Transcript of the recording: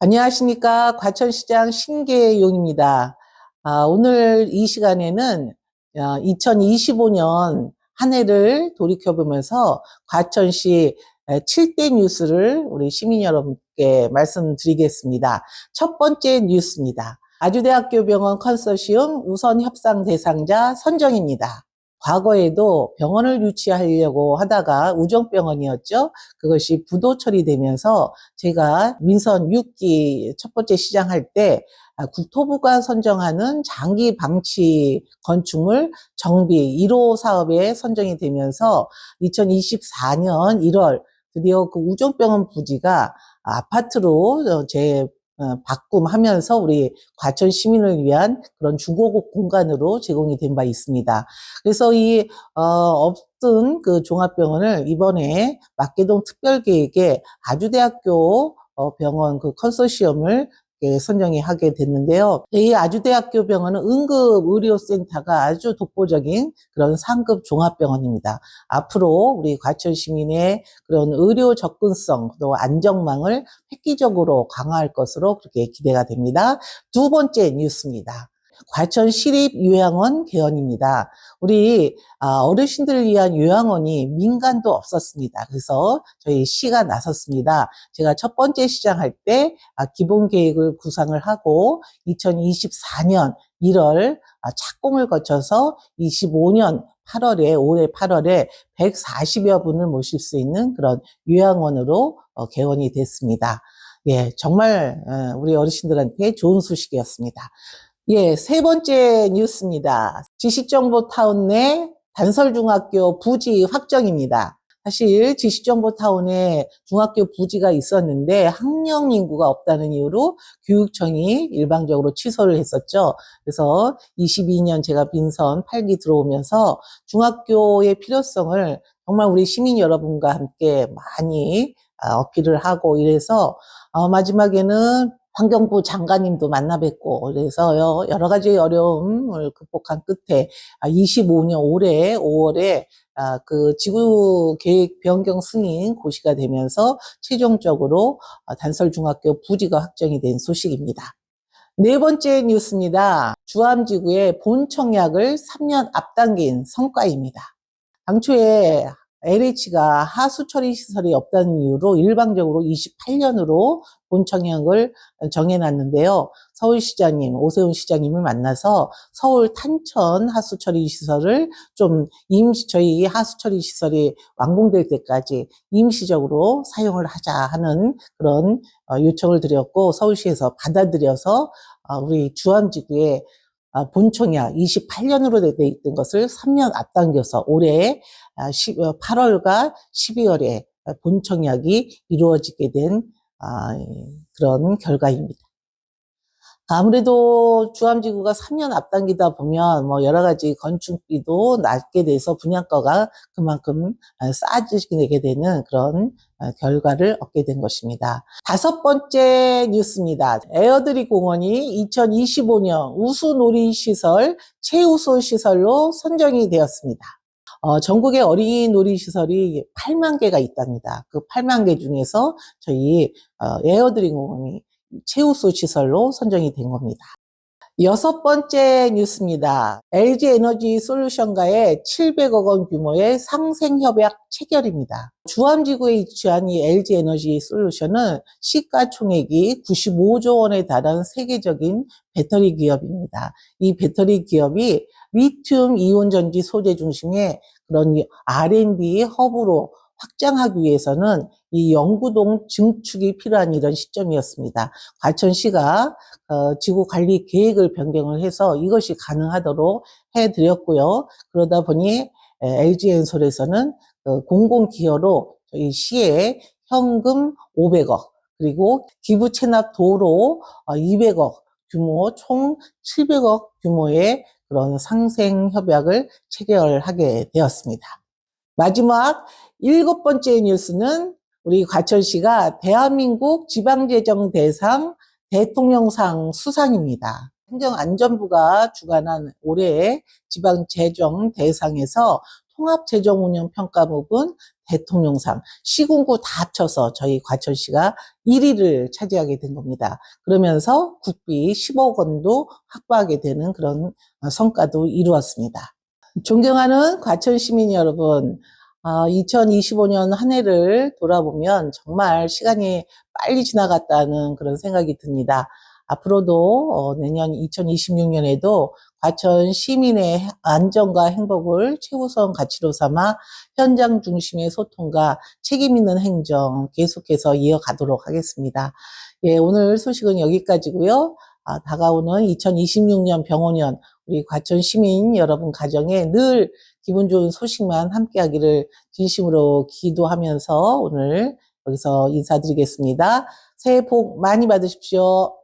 안녕하십니까. 과천시장 신계용입니다. 아, 오늘 이 시간에는 2025년 한 해를 돌이켜보면서 과천시 7대 뉴스를 우리 시민 여러분께 말씀드리겠습니다. 첫 번째 뉴스입니다. 아주대학교 병원 컨소시움 우선 협상 대상자 선정입니다. 과거에도 병원을 유치하려고 하다가 우정병원이었죠. 그것이 부도 처리되면서 제가 민선 6기 첫 번째 시장할 때 아, 국토부가 선정하는 장기 방치 건축물 정비 1호 사업에 선정이 되면서 2024년 1월 드디어 그 우정병원 부지가 아파트로 제 어, 바꿈하면서 우리 과천 시민을 위한 그런 주거국 공간으로 제공이 된 바 있습니다. 그래서 이 어, 없던 그 종합병원을 이번에 막계동 특별계획에 아주대학교 어, 병원 그 컨소시엄을 예, 선정이 하게 됐는데요. 이 아주대학교 병원은 응급의료센터가 아주 독보적인 그런 상급 종합병원입니다. 앞으로 우리 과천 시민의 그런 의료 접근성 또 안정망을 획기적으로 강화할 것으로 그렇게 기대가 됩니다. 두 번째 뉴스입니다. 과천 시립 요양원 개원입니다. 우리 아, 어르신들을 위한 요양원이 민간도 없었습니다. 그래서 저희 시가 나섰습니다. 제가 첫 번째 시장할 때 아, 기본 계획을 구상을 하고 2024년 1월 아, 착공을 거쳐서 25년 8월에 올해 8월에 140여 분을 모실 수 있는 그런 요양원으로 어, 개원이 됐습니다. 예, 정말 어, 우리 어르신들한테 좋은 소식이었습니다. 예, 세 번째 뉴스입니다. 지식정보타운 내 단설중학교 부지 확정입니다. 사실 지식정보타운에 중학교 부지가 있었는데 학령 인구가 없다는 이유로 교육청이 일방적으로 취소를 했었죠. 그래서 22년 제가 빈선 8기 들어오면서 중학교의 필요성을 정말 우리 시민 여러분과 함께 많이 아, 어필을 하고 이래서 어, 마지막에는 환경부 장관님도 만나 뵙고 그래서요 여러 가지 어려움을 극복한 끝에 25년 아, 올해 5월에 아, 그 지구 계획 변경 승인 고시가 되면서 최종적으로 아, 단설 중학교 부지가 확정이 된 소식입니다. 네 번째 뉴스입니다. 주암지구의 본 청약을 3년 앞당긴 성과입니다. 당초에 LH가 하수 처리 시설이 없다는 이유로 일방적으로 28년으로 본청약을 정해놨는데요. 서울시장님, 오세훈 시장님을 만나서 서울 탄천 하수 처리 시설을 좀 임시, 저희 하수 처리 시설이 완공될 때까지 임시적으로 사용을 하자 하는 그런 어, 요청을 드렸고 서울시에서 받아들여서 어, 우리 주암지구에 아, 본청약 28년으로 돼 있던 것을 3년 앞당겨서 올해 8월과 아, 12월에 어, 본청약이 이루어지게 된 아, 그런 결과입니다. 아무래도 주암지구가 3년 앞당기다 보면 뭐 여러 가지 건축비도 낮게 돼서 분양가가 그만큼 싸지게 되는 그런 결과를 얻게 된 것입니다. 다섯 번째 뉴스입니다. 에어드리 공원이 2025년 우수 놀이시설 최우수 시설로 선정이 되었습니다. 어, 전국에 어린이 놀이시설이 8만 개가 있답니다. 그 8만 개 중에서 저희 어, 에어드리 공원이 최우수 시설로 선정이 된 겁니다. 여섯 번째 뉴스입니다. LG 에너지 솔루션과의 700억 원 규모의 상생 협약 체결입니다. 주암지구에 위치한 이 LG 에너지 솔루션은 시가총액이 95조 원에 달하는 세계적인 배터리 기업입니다. 이 배터리 기업이 리튬 이온 전지 소재 중심의 그런 R&D 허브로 확장하기 위해서는 이 영구동 증축이 필요한 이런 시점이었습니다. 과천시가 어, 지구 관리 계획을 변경을 해서 이것이 가능하도록 해드렸고요. 그러다 보니 LG엔솔에서는 어, 공공기여로 저희 시에 현금 500억 그리고 기부 체납 도로 200억 어, 규모 총 700억 규모의 그런 상생 협약을 체결하게 되었습니다. 마지막 일곱 번째 뉴스는 우리 과천시가 대한민국 지방재정 대상 대통령상 수상입니다. 행정안전부가 주관한 올해 지방재정 대상에서 통합재정운영평가 부분 대통령상, 시군구 다 합쳐서 저희 과천시가 1위를 차지하게 된 겁니다. 그러면서 국비 10억 원도 확보하게 되는 그런 어, 성과도 이루었습니다. 존경하는 과천 시민 여러분, 2025년 한 해를 돌아보면 정말 시간이 빨리 지나갔다는 그런 생각이 듭니다. 앞으로도 어, 내년 2026년에도 과천 시민의 안전과 행복을 최우선 가치로 삼아 현장 중심의 소통과 책임 있는 행정 계속해서 이어가도록 하겠습니다. 예, 오늘 소식은 여기까지고요. 아, 다가오는 2026년 병원년 우리 과천 시민 여러분 가정에 늘 기분 좋은 소식만 함께 하기를 진심으로 기도하면서 오늘 여기서 인사드리겠습니다. 새해 복 많이 받으십시오.